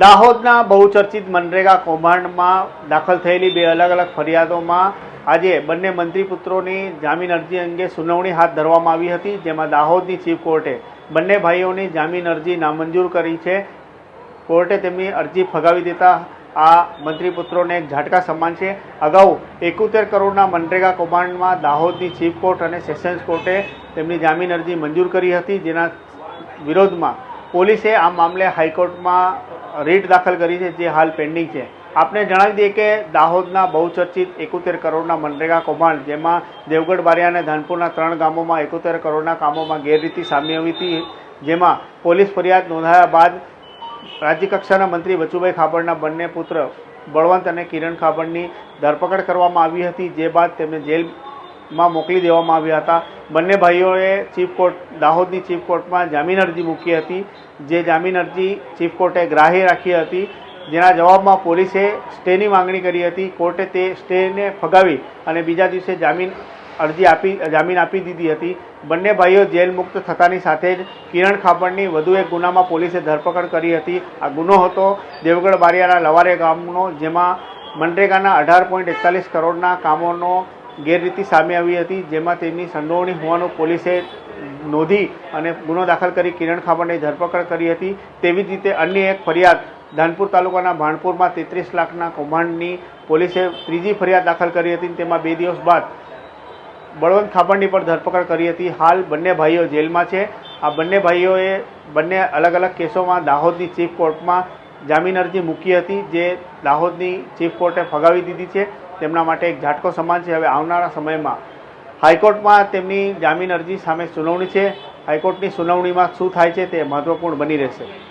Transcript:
દાહોદના બહુચર્ચિત મનરેગા કૌભાંડમાં દાખલ થયેલી બે અલગ અલગ ફરિયાદોમાં આજે બંને મંત્રી પુત્રોની જામીન અરજી અંગે સુનાવણી હાથ ધરવામાં આવી હતી, જેમાં દાહોદની ચીફ કોર્ટે બંને ભાઈઓની જામીન અરજી નામંજૂર કરી છે. કોર્ટે તેમની અરજી ફગાવી દેતા આ મંત્રી પુત્રોને એક ઝાટકા સમાન છે. અગાઉ એકોતેર કરોડના મનરેગા કૌભાંડમાં દાહોદની ચીફ કોર્ટ અને સેશન્સ કોર્ટે તેમની જામીન અરજી મંજૂર કરી હતી, જેના વિરોધમાં પોલીસે આ મામલે હાઈકોર્ટમાં રીટ દાખલ કરી છે, જે હાલ પેન્ડિંગ છે. આપને જણાવી દઈએ કે દાહોદના બહુચર્ચિત એકોતેર કરોડના મનરેગા કૌભાંડ, જેમાં દેવગઢ, બારિયા અને ધાનપુરના ત્રણ ગામોમાં એકોતેર કરોડના કામોમાં ગેરરીતિ સામે આવી હતી, જેમાં પોલીસ ફરિયાદ નોંધાયા બાદ રાજ્યકક્ષાના મંત્રી બચુભાઈ ખાબડના બંને પુત્ર બળવંત અને કિરણ ખાબડની ધરપકડ કરવામાં આવી હતી, જે બાદ તેમને જેલમાં મોકલી દેવામાં આવ્યા હતા. બંને ભાઈઓએ ચીફ કોર્ટ, દાહોદની ચીફ કોર્ટમાં જામીન અરજી મૂકી હતી. જે જામીન અરજી ચીફ કોર્ટે ગ્રાહ્ય રાખી હતી. જેના જવાબમાં પોલીસે સ્ટેની માંગણી કરી હતી. કોર્ટે તે સ્ટેને ફગાવી અને બીજા દિવસે જામીન અરજી આપી, જામીન આપી દીધી હતી. બંને ભાઈઓ જેલ મુક્ત થતાની સાથે જ કિરણ ખાપડની વધુ એક ગુનામાં પોલીસે ધરપકડ કરી હતી. આ ગુનો હતો દેવગઢ બારિયાના લવારે ગામનો, જેમાં મનરેગાના અઢાર પોઈન્ટ એકતાલીસ કરોડના કામોનો ગેરરીતિ સામે આવી હતી, જેમાં તેમની સંડોવણી હોવાનું પોલીસે નોંધી અને ગુનો દાખલ કરી કિરણ ખાબડની ધરપકડ કરી હતી. તેવી જ રીતે અન્ય એક ફરિયાદ, ધાનપુર તાલુકાના ભાણપુરમાં તેત્રીસ લાખના કૌભાંડની પોલીસે ત્રીજી ફરિયાદ દાખલ કરી હતી તેમાં બે દિવસ બાદ બળવંત ખાબડની પણ ધરપકડ કરી હતી. હાલ બંને ભાઈઓ જેલમાં છે. આ બંને ભાઈઓએ બંને અલગ અલગ કેસોમાં દાહોદની ચીફ કોર્ટમાં જામીન અરજી મૂકી હતી, જે દાહોદની ચીફ કોર્ટે ફગાવી દીધી છે. તેમના માટે એક ઝાટકો સમાન છે. હવે આવનારા સમયમાં હાઈકોર્ટમાં તેમની જામીન અરજી સામે સુનાવણી છે. હાઈકોર્ટની સુનાવણીમાં શું થાય છે તે મહત્વપૂર્ણ બની રહેશે.